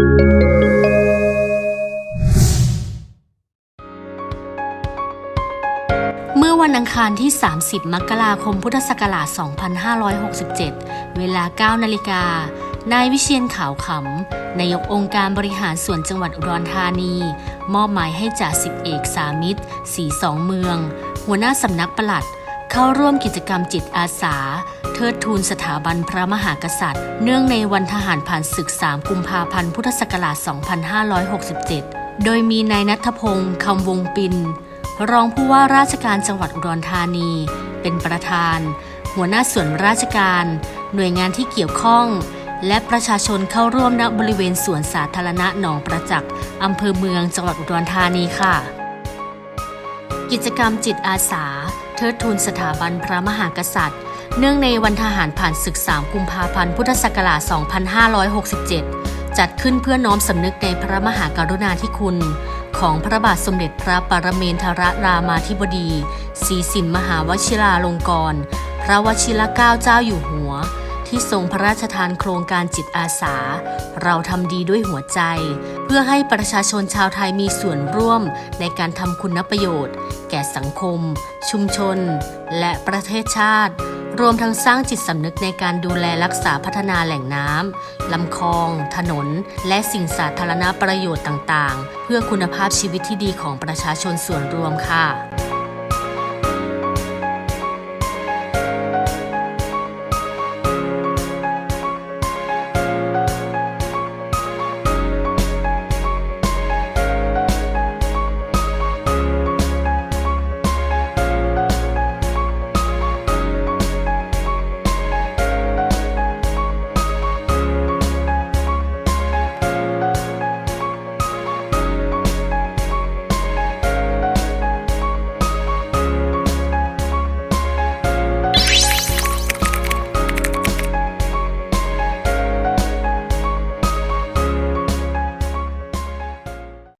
เมื่อวันอังคารที่ 30 มกราคม พุทธศักราช 2567 เวลา 9 นาฬิกา นายวิเชียนขาวขำ นายกองค์การบริหารส่วนจังหวัดอุดรธานี มอบหมายให้จ่าสิบเอกสามิตรสีสองเมือง หัวหน้าสำนักปลัด เข้าร่วมกิจกรรมจิตอาสา ทิดทูนสถาบันพระมหากษัตริย์ เนื่องในวันทหารผ่านศึก 3 กุมภาพันธ์พุทธศักราช 2567 โดยมีนายนัทพงศ์คำวงปิน รองผู้ว่าราชการจังหวัดอุดรธานี เป็นประธาน หัวหน้าส่วนราชการ หน่วยงานที่เกี่ยวข้อง และประชาชนเข้าร่วมณบริเวณสวนสาธารณะหนองประจักษ์อำเภอเมืองจังหวัดอุดรธานีค่ะ กิจกรรมจิตอาสาเทิดทูนสถาบันพระมหากษัตริย์ เนื่องในวันทหารผ่านศึก 3 กุมภาพันธ์ พุทธศักราช 2567 จัดขึ้นเพื่อน้อมสำนึกในพระมหากรุณาธิคุณ ของพระบาทสมเด็จพระปรเมนทรรามาธิบดีศรีสินมหาวชิราลงกรณ์พระวชิรเกล้าเจ้าอยู่หัว ที่ทรงพระราชทานโครงการจิตอาสา เราทำดีด้วยหัวใจ เพื่อให้ประชาชนชาวไทยมีส่วนร่วมในการทำคุณประโยชน์ แก่สังคม ชุมชน และประเทศชาติ รวมทั้งสร้างจิตสำนึกในการดูแลรักษาพัฒนาแหล่งน้ำลำคลอง ถนน และสิ่งสาธารณประโยชน์ต่าง ๆ เพื่อคุณภาพชีวิตที่ดีของประชาชนส่วนรวมค่ะ